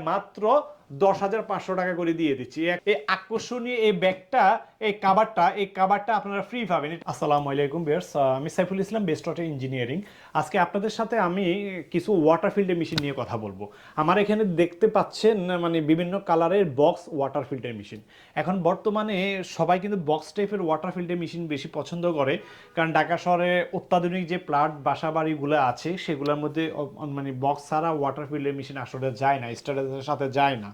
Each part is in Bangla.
মাত্র দশ হাজার পাঁচশো টাকা করে দিয়ে দিচ্ছি। এই আকর্ষণীয় এই ব্যাগটা, এই কাবারটা এই কাবারটা আপনারা ফ্রি পাবেন। আসসালামু আলাইকুম বিয়ার্স আমি Saiful Islam best auto engineering আজকে আপনাদের সাথে আমি কিছু ওয়াটার ফিল্টার মেশিন নিয়ে কথা বলব। আমার এখানে দেখতে পাচ্ছেন মানে বিভিন্ন কালারের বক্স ওয়াটার ফিল্টার মেশিন এখন বর্তমানে সবাই কিন্তু বক্স টাইপের ওয়াটার ফিল্টার মেশিন বেশি পছন্দ করে। কারণ ঢাকা শহরে অত্যাধুনিক যে প্লাট বাসা বাড়িগুলো আছে, সেগুলোর মধ্যে মানে বক্স ছাড়া ওয়াটার ফিল্টার মেশিন আসলে যায় না স্ট্যাটাসের সাথে যায় না।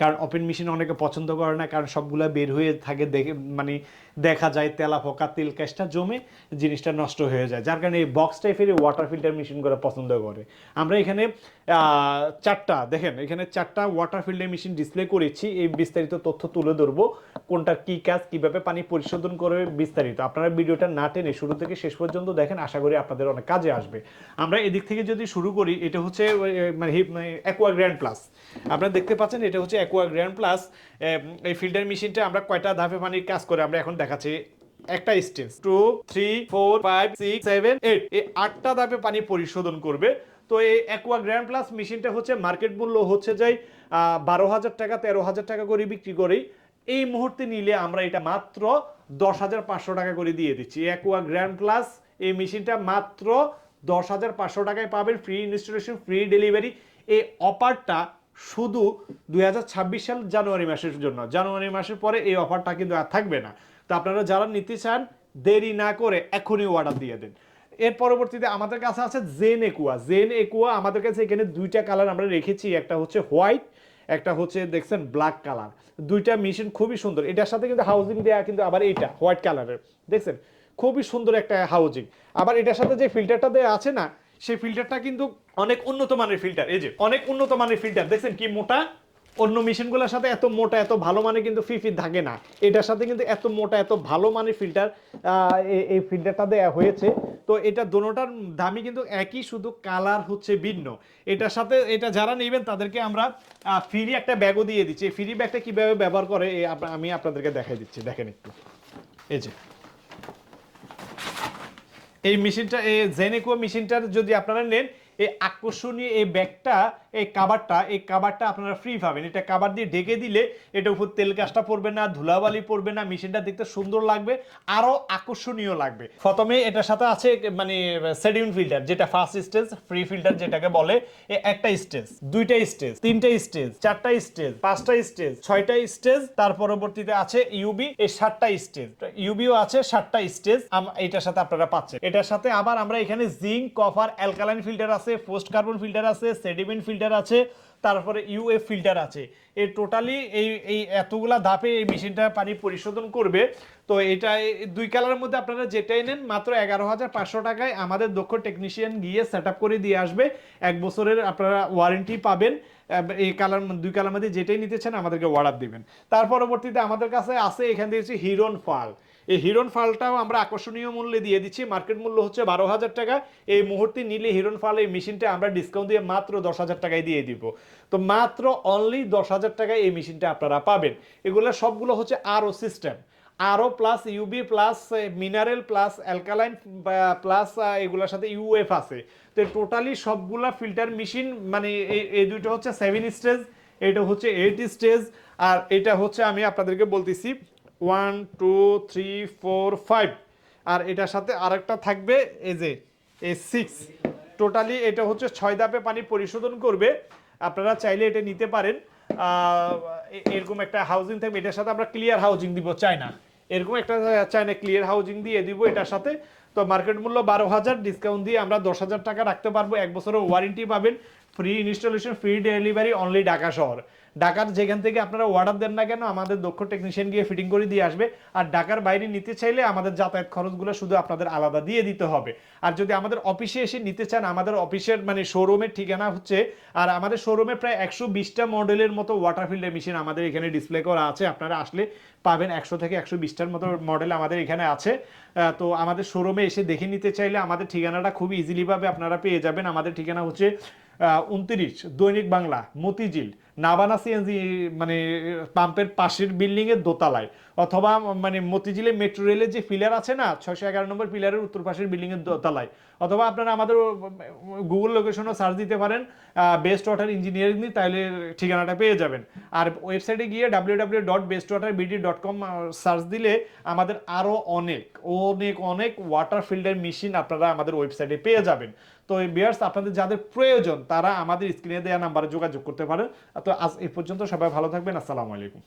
কারণ ওপেন মেশিন অনেকে পছন্দ করে না, কারণ সবগুলা বের হয়ে থাকে দেখে মানে দেখা যায় তেলা ফোকা, তেল ক্যাশটা জমে জিনিসটা নষ্ট হয়ে যায়। যার কারণে এই বক্স টাইপের ওয়াটার ফিল্টার মেশিনগুলো পছন্দ করে। আমরা এখানে চারটা, দেখেন, এখানে চারটা ওয়াটার ফিল্টার মেশিন ডিসপ্লে করেছি। এই বিস্তারিত তথ্য তুলে ধরবো, কোনটা কি কাজ, কীভাবে পানি পরিশোধন করে বিস্তারিত। আপনারা ভিডিওটা না টেনে শুরু থেকে শেষ পর্যন্ত দেখেন, আশা করি আপনাদের অনেক কাজে আসবে। আমরা এদিক থেকে যদি শুরু করি, এটা হচ্ছে মানে অ্যাকোয়া গ্র্যান্ড প্লাস আপনারা দেখতে পাচ্ছেন, এটা হচ্ছে অ্যাকোয়া গ্র্যান্ড প্লাস এই ফিল্টার মেশিনটা আমরা কয়টা ধাপে পানির কাজ করে আমরা এখন দেখাচ্ছি। একটা stage two three four five six seven eight এই আটটা ধাপে পানি পরিশোধন করবে। তো এই অ্যাকোয়া গ্র্যান্ড প্লাস মেশিনটা হচ্ছে মার্কেট মূল্য হচ্ছে যাই বারো হাজার টাকা, তেরো হাজার টাকা করে বিক্রি করি এই মুহূর্তে নিলে আমরা এটা মাত্র দশ হাজার পাঁচশো টাকা করে দিয়ে দিচ্ছি। অ্যাকোয়া গ্র্যান্ড প্লাস এই মেশিনটা মাত্র দশ হাজার পাঁচশো টাকায় পাবেন। ফ্রি ইনস্টলেশন ফ্রি ডেলিভারি এই অফারটা শুধু দুই হাজার ছাব্বিশ সাল জানুয়ারি মাসের জন্য। জানুয়ারি মাসের পরে এই অফারটা কিন্তু আর থাকবে না। তো আপনারা যারা নিতে চান, দেরি না করে এখনই অর্ডার দিয়ে দেন। এর পরবর্তীতে আমাদের কাছে আছে জেন একুয়া জেন একুয়া আমাদের কাছে এখানে দুইটা কালার আমরা রেখেছি। একটা হচ্ছে হোয়াইট একটা হচ্ছে দেখছেন ব্ল্যাক কালার দুইটা মেশিন খুবই সুন্দর। এটার সাথে কিন্তু হাউজিং দেয়া কিন্তু আবার এইটা হোয়াইট কালারের দেখছেন? খুবই সুন্দর একটা হাউজিং আবার এটার সাথে যে ফিল্টারটা দেওয়া আছে না সেই ফিল্টারটা কিন্তু অনেক উন্নত মানের ফিল্টার এই যে, অনেক উন্নত মানের ফিল্টার দেখছেন কি মোটা? অন্য মেশিনগুলোর সাথে এত মোটা, এত ভালো মানে কিন্তু ফিফি থাকে না। এটার সাথে কিন্তু এত মোটা, এত ভালো মানের ফিল্টার এই ফিল্টারটা দেওয়া হয়েছে। তো এটা দোনোটার দামই কিন্তু একই, শুধু কালার হচ্ছে ভিন্ন। এটার সাথে, এটা যারা নেবেন তাদেরকে আমরা ফ্রি একটা ব্যাগও দিয়ে দিচ্ছি। ফ্রি ব্যাগটা কীভাবে ব্যবহার করে আমি আপনাদেরকে দেখাই দিচ্ছি। দেখেন একটু। এই যে। এই মেশিনটা এই জেনেকো মেশিনটার যদি আপনারা নেন এই আকর্ষণীয় এই ব্যাগটা, এই কাবারটা এই কাবারটা আপনারা ফ্রি পাবেন। এটা কাবার দিয়ে ঢেকে দিলে এটা উপর তেল কাজটা পড়বে না, ধুলাবালি পড়বে না, মেশিনটা দেখতে সুন্দর লাগবে, আরও আকর্ষণীয় লাগবে। প্রথমে এটার সাথে আছে মানে সেডিউন ফিল্টার যেটা ফার্স্ট স্টেজ ফ্রি ফিল্টার যেটাকে বলে একটা স্টেজ দুইটা স্টেজ তিনটা স্টেজ চারটা স্টেজ পাঁচটা স্টেজ ছয়টা স্টেজ তার পরবর্তীতে আছে ইউবি এই সাতটা স্টেজ ইউবিও আছে, সাতটা স্টেজ এটার সাথে আপনারা পাচ্ছেন। এটার সাথে আবার আমরা এখানে জিঙ্ক কপার অ্যালকালাইন ফিল্টার আছে। পোস্ট কার্বন ফিল্টার আছে, সেডিমেন্ট ফিল্টার আছে, তারপরে ইউএফ ফিল্টার আছে। এই টোটালি এই এই এতগুলা ধাপে এই মেশিনটা পানি পরিশোধন করবে। তো এটাই, দুই কালারের মধ্যে আপনারা যেটাই নেন, মাত্র এগারো হাজার পাঁচশো টাকায় আমাদের দক্ষ টেকনিশিয়ান গিয়ে সেট করে দিয়ে আসবে। এক বছরের আপনারা ওয়ারেন্টি পাবেন। এই কালার, দুই কালার মধ্যে যেটাই নিতে চান আমাদেরকে অর্ডার দিবেন। তার পরবর্তীতে আমাদের কাছে আছে, এখান থেকে হিরন ফাল। এই হিরন ফালটাও আমরা আকর্ষণীয় মূল্যে দিয়ে দিচ্ছি। মার্কেট মূল্য হচ্ছে বারো হাজার টাকা। এই মুহূর্তে নিলে হিরন ফাল এই মেশিনটা আমরা ডিসকাউন্ট দিয়ে মাত্র দশ হাজার টাকায় দিয়ে দিব। তো মাত্র অনলি দশ হাজার টাকায় এই মেশিনটা আপনারা পাবেন। এগুলো সবগুলো হচ্ছে আরও সিস্টেম আরও plus UV plus mineral plus alkaline plus এগুলোর সাথে ইউএফ আছে। তো টোটালি সবগুলা ফিল্টার মেশিন মানে এই- দুটো হচ্ছে সেভেন স্টেজ এটা হচ্ছে এইট স্টেজ আর এটা হচ্ছে আমি আপনাদেরকে বলতেছি one two three four five আর এটার সাথে আরেকটা থাকবে, এই যে এই সিক্স টোটালি এটা হচ্ছে ছয় ধাপে পানি পরিশোধন করবে। আপনারা চাইলে এটা নিতে পারেন। এরকম একটা হাউজিং থাকবে। এটার সাথে আমরা ক্লিয়ার হাউজিং দিব চাই না এরকম একটা চাই না ক্লিয়ার হাউজিং দিয়ে দিব এটার সাথে। তো মার্কেট মূল্য বারো হাজার ডিসকাউন্ট দিয়ে আমরা দশ হাজার টাকা রাখতে পারব। এক বছরের ওয়ারেন্টি পাবেন। Free installation free delivery only Dhaka শহর। ঢাকার যেখান থেকে আপনারা অর্ডার দেন না কেন, আমাদের দক্ষ টেকনিশিয়ান গিয়ে ফিটিং করে দিয়ে আসবে। আর ঢাকার বাইরে নিতে চাইলে আমাদের যাতায়াত খরচগুলো শুধু আপনাদের আলাদা দিয়ে দিতে হবে। আর যদি আমাদের অফিসে এসে নিতে চান, আমাদের অফিসের মানে শোরুমের ঠিকানা হচ্ছে, আর আমাদের শোরুমে প্রায় একশো বিশটা মডেলের মতো ওয়াটার ফিল্টার মেশিন আমাদের এখানে ডিসপ্লে করা আছে। আপনারা আসলে পাবেন একশো থেকে একশো বিশটার মতো মডেল আমাদের এখানে আছে। তো আমাদের শোরুমে এসে দেখে নিতে চাইলে আমাদের ঠিকানাটা খুব ইজিলিভাবে আপনারা পেয়ে যাবেন। আমাদের ঠিকানা হচ্ছে উনত্রিশ দৈনিক বাংলা, মতিঝিল। নাবানা সিএনজি মানে পাম্পের পাশের বিল্ডিং এর দোতলায়, অথবা মানে মতিঝিলে মেট্রো রেলের যে পিলার আছে না, ছয়শো এগারো নম্বর পিলারের উত্তর পাশের বিল্ডিং এর দোতলায়, অথবা আপনারা আমাদের গুগল লোকেশনও সার্চ দিতে পারেন বেস্ট ওয়াটার ইঞ্জিনিয়ারিং তাহলে ঠিকানাটা পেয়ে যাবেন। আর ওয়েবসাইটে গিয়ে W W dot best water BD dot com search দিলে আমাদের আরও অনেক অনেক অনেক ওয়াটার ফিল্টার মেশিন আপনারা আমাদের ওয়েবসাইটে পেয়ে যাবেন। তো এই বিয়ার্স আপনাদের যাদের প্রয়োজন, তারা আমাদের স্ক্রিনে দেওয়া নাম্বারে যোগাযোগ করতে পারেন। তো আজ এই পর্যন্ত সবাই ভালো থাকবেন আসসালামু আলাইকুম।